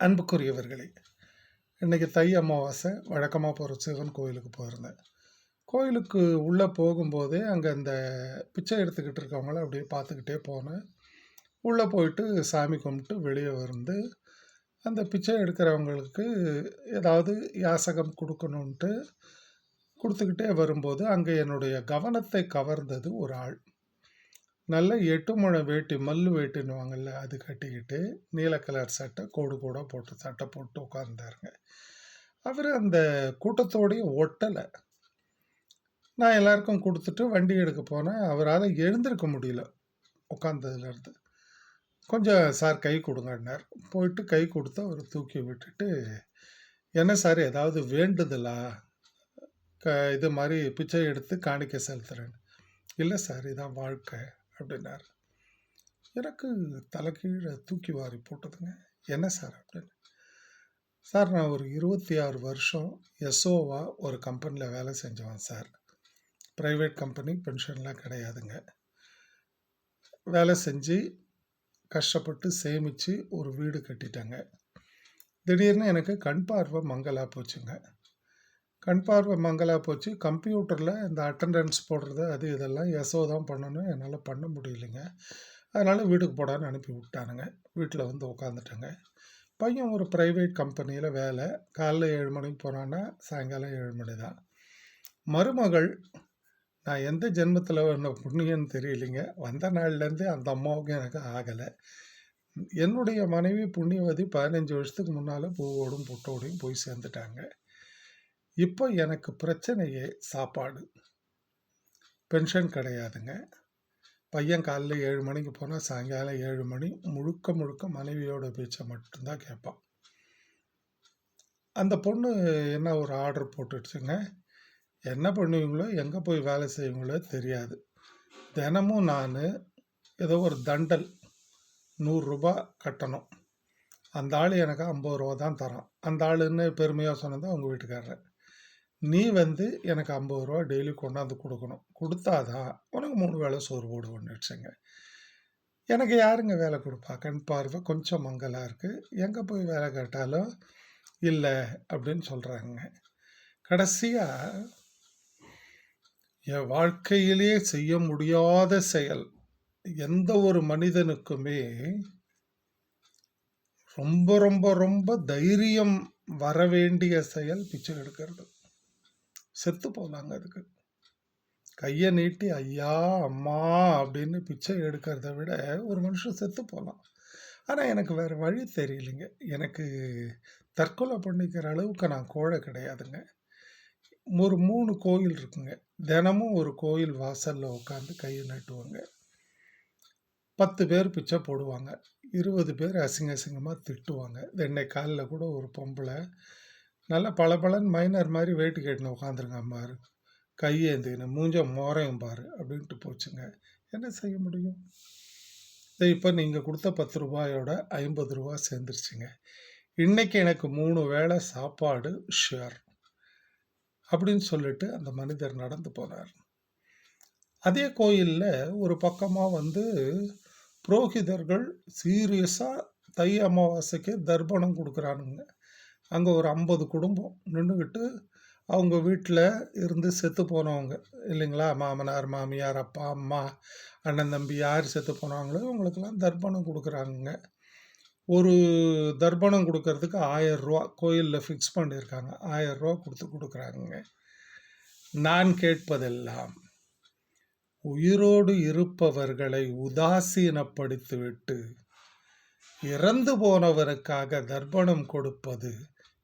அன்புக்குரியவர்களே இன்றைக்கி தை அமாவாசை வழக்கமாக போகிற சிவன் கோயிலுக்கு போயிருந்தேன். கோயிலுக்கு உள்ளே போகும்போதே அங்கே இந்த பிச்சை எடுத்துக்கிட்டு இருக்கவங்கள அப்படியே பார்த்துக்கிட்டே போனேன். உள்ளே போயிட்டு சாமி கும்பிட்டு வெளியே வந்து அந்த பிச்சை எடுக்கிறவங்களுக்கு ஏதாவது யாசகம் கொடுக்கணுன்ட்டு கொடுத்துக்கிட்டே வரும்போது அங்கே என்னுடைய கவனத்தை கவர்ந்தது ஒரு ஆள். நல்ல எட்டு முழ வேட்டி மல்லு வேட்டின்னுவாங்கல்ல அது கட்டிக்கிட்டு நீல கலர் சட்டை கோடு கூட போட்டு சட்டை போட்டு உட்காந்துருங்க அவர் அந்த கூட்டத்தோடைய ஒட்டலை. நான் எல்லாருக்கும் கொடுத்துட்டு வண்டி எடுக்க போனேன். அவரால் எழுந்திருக்க முடியல உட்காந்ததுலேருந்து கொஞ்சம் சார் கை கொடுங்கன்னார். போயிட்டு கை கொடுத்து அவர் தூக்கி விட்டுட்டு என்ன சார் ஏதாவது வேண்டுதலா? க இது மாதிரி பிச்சை எடுத்து காணிக்க செலுத்துறேன் இல்லை சார் இதான் வாழ்க்கை. அப்படின்னார். எனக்கு தலை கீழே தூக்கி வாரி போட்டதுங்க. என்ன சார் அப்படின்னு. சார் நான் ஒரு இருபத்தி ஆறு வருஷம் எஸ்ஓவாக ஒரு கம்பெனியில் வேலை செஞ்சவன் சார். ப்ரைவேட் கம்பெனி பென்ஷன்லாம் கிடையாதுங்க. வேலை செஞ்சு கஷ்டப்பட்டு சேமித்து ஒரு வீடு கட்டிட்டேங்க. திடீர்னு எனக்கு கண் பார்வை மங்கலாக போச்சுங்க. கண் பார்வை மங்கலாக போச்சு. கம்ப்யூட்டரில் இந்த அட்டண்டன்ஸ் போடுறது அது இதெல்லாம் எஸ்ஓ தான் பண்ணணும். என்னால் பண்ண முடியலைங்க. அதனால் வீட்டுக்கு போடான்னு அனுப்பி விட்டானுங்க. வீட்டில் வந்து உட்காந்துட்டேங்க பையன் ஒரு ப்ரைவேட் கம்பெனியில் வேலை. காலைல ஏழு மணிக்கு போனான்னா சாயங்காலம் ஏழு மணி தான். மருமகள் நான் எந்த ஜென்மத்தில் வந்த புண்ணியன்னு தெரியலைங்க. வந்த நாள்லேருந்தே அந்த அம்மாவுக்கு எனக்கு ஆகலை. என்னுடைய மனைவி புண்ணியவதி பதினஞ்சு வருஷத்துக்கு முன்னால் பூவோடும் புட்டோடையும் போய் சேர்ந்துட்டாங்க. இப்போ எனக்கு பிரச்சனையே சாப்பாடு. பென்ஷன் கிடையாதுங்க. பையன் காலைல ஏழு மணிக்கு போனால் சாயங்காலம் ஏழு மணி முழுக்க முழுக்க மனைவியோட பேச்சை மட்டும்தான் கேட்பான். அந்த பொண்ணு என்ன ஒரு ஆர்டர் போட்டுடுச்சுங்க? என்ன பண்ணுவீங்களோ எங்கே போய் வேலை செய்வீங்களோ தெரியாது. தினமும் நான் ஏதோ ஒரு தண்டல் நூறுரூபா கட்டணும். அந்த ஆள் எனக்கு ஐம்பது ரூபா தான் தரான். அந்த ஆளுன்னு பெருமையாக சொன்னது அவங்க வீட்டுக்காரர். நீ வந்து எனக்கு ஐம்பது ரூபா டெய்லி கொண்டாந்து கொடுக்கணும். கொடுத்தாதான் உனக்கு மூணு வேளை சோறு போடுவோன்னு எனக்கு யாருங்க வேலை கொடுப்பா? கண் பார்வை கொஞ்சம் மங்கலாக இருக்குது எங்கே போய் வேலை கேட்டாலும் இல்லை அப்படின்னு சொல்கிறாங்க கடைசியாக என் வாழ்க்கையிலே செய்ய முடியாத செயல் எந்த ஒரு மனிதனுக்குமே ரொம்ப ரொம்ப ரொம்ப தைரியம் வர வேண்டிய செயல் பிச்சை எடுக்கிறது. செத்து போகலாங்க அதுக்கு. கையை நீட்டி ஐயா அம்மா அப்படின்னு பிச்சை எடுக்கிறத விட ஒரு மனுஷன் செத்து போகலாம் ஆனால் எனக்கு வேறு வழி தெரியலைங்க. எனக்கு தற்கொலை பண்ணிக்கிற அளவுக்கு நான் கோழை கிடையாதுங்க. ஒரு மூணு கோயில் இருக்குங்க. தினமும் ஒரு கோயில் வாசலில் உட்காந்து கையை நட்டுவாங்க. பத்து பேர் பிச்சை போடுவாங்க. இருபது பேர் அசிங்க அசிங்கமாக திட்டுவாங்க. தென்னை காலில் கூட ஒரு பொம்பளை நல்லா பளபளன்னு மைனர் மாதிரி வெயிட்டு கேட்டுன்னு உட்காந்துருங்க பாரு. கையேந்தின்னு மூஞ்ச மோரையும் பாரு அப்படின்ட்டு போச்சுங்க. என்ன செய்ய முடியும்? இப்போ நீங்கள் கொடுத்த பத்து ரூபாயோட ஐம்பது ரூபா சேர்ந்துருச்சுங்க. இன்னைக்கு எனக்கு மூணு வேளை சாப்பாடு ஷேர் அப்படின்னு சொல்லிட்டு அந்த மனிதர் நடந்து போனார். அதே கோயிலில் ஒரு பக்கமாக வந்து புரோகிதர்கள் சீரியஸாக தை அமாவாசைக்கு தர்ப்பணம் கொடுக்குறானுங்க. அங்கே ஒரு ஐம்பது குடும்பம் நின்றுக்கிட்டு அவங்க வீட்டில் இருந்து செத்து போனவங்க இல்லைங்களா? மாமனார் மாமியார் அப்பா அம்மா அண்ணன் தம்பி யார் செத்து போனாங்களோ அவங்களுக்கெல்லாம் தர்ப்பணம் கொடுக்குறாங்க ஒரு தர்ப்பணம் கொடுக்கறதுக்கு ஆயரூவா கோயிலில் ஃபிக்ஸ் பண்ணியிருக்காங்க. ஆயரூவா கொடுத்து கொடுக்குறாங்க நான் கேட்பதெல்லாம் உயிரோடு இருப்பவர்களை உதாசீனப்படுத்திவிட்டு இறந்து போனவருக்காக தர்ப்பணம் கொடுப்பது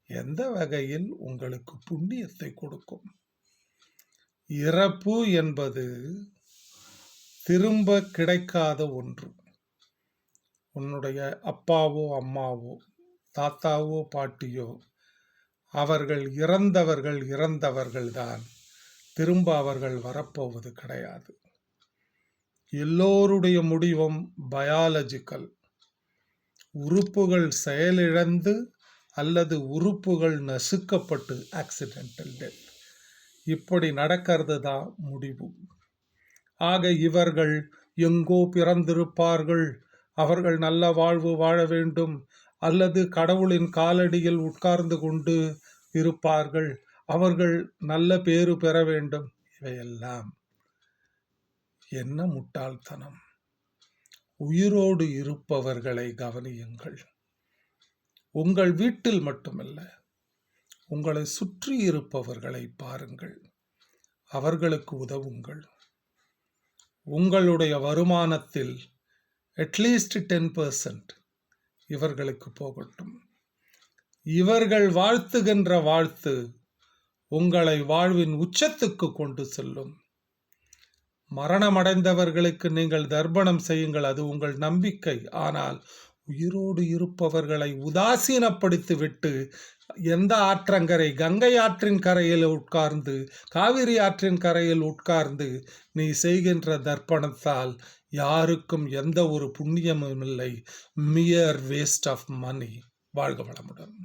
எந்த வகையில் உங்களுக்கு புண்ணியத்தை கொடுக்கும்? இறப்பு என்பது திரும்ப கிடைக்காத ஒன்று. உன்னுடைய அப்பாவோ அம்மாவோ தாத்தாவோ பாட்டியோ அவர்கள் இறந்தவர்கள் இறந்தவர்கள்தான். திரும்ப அவர்கள் வரப்போவது கிடையாது. எல்லோருடைய முடிவும் பயாலஜிக்கல் உறுப்புகள் செயலிழந்து அல்லது உறுப்புகள் நசுக்கப்பட்டு ஆக்சிடென்டல் டெத் இப்படி நடக்கிறது தான் முடிவு. ஆக இவர்கள் எங்கோ பிறந்திருப்பார்கள். அவர்கள் நல்ல வாழ்வு வாழ வேண்டும். அல்லது கடவுளின் காலடியில் உட்கார்ந்து கொண்டு இருப்பார்கள். அவர்கள் நல்ல பேறு பெற வேண்டும். இவையெல்லாம் என்ன முட்டாள்தனம். உயிரோடு இருப்பவர்களை கவனியுங்கள். உங்கள் வீட்டில் மட்டுமல்ல உங்களை சுற்றி இருப்பவர்களை பாருங்கள். அவர்களுக்கு உதவுங்கள். உங்களுடைய வருமானத்தில் அட்லீஸ்ட் டென் பர்சன்ட் இவர்களுக்கு போகட்டும். இவர்கள் வாழ்த்துகின்ற வாழ்த்து உங்களை வாழ்வின் உச்சத்துக்கு கொண்டு செல்லும். மரணமடைந்தவர்களுக்கு நீங்கள் தர்ப்பணம் செய்யுங்கள் அது உங்கள் நம்பிக்கை. ஆனால் உயிரோடு இருப்பவர்களை உதாசீனப்படுத்திவிட்டு எந்த ஆற்றங்கரை கங்கை ஆற்றின் கரையில் உட்கார்ந்து காவிரி ஆற்றின் கரையில் உட்கார்ந்து நீ செய்கின்ற தர்ப்பணத்தால் யாருக்கும் எந்த ஒரு புண்ணியமும் இல்லை. மியர் வேஸ்ட் ஆஃப் மணி வாழ்க வளமுடன்.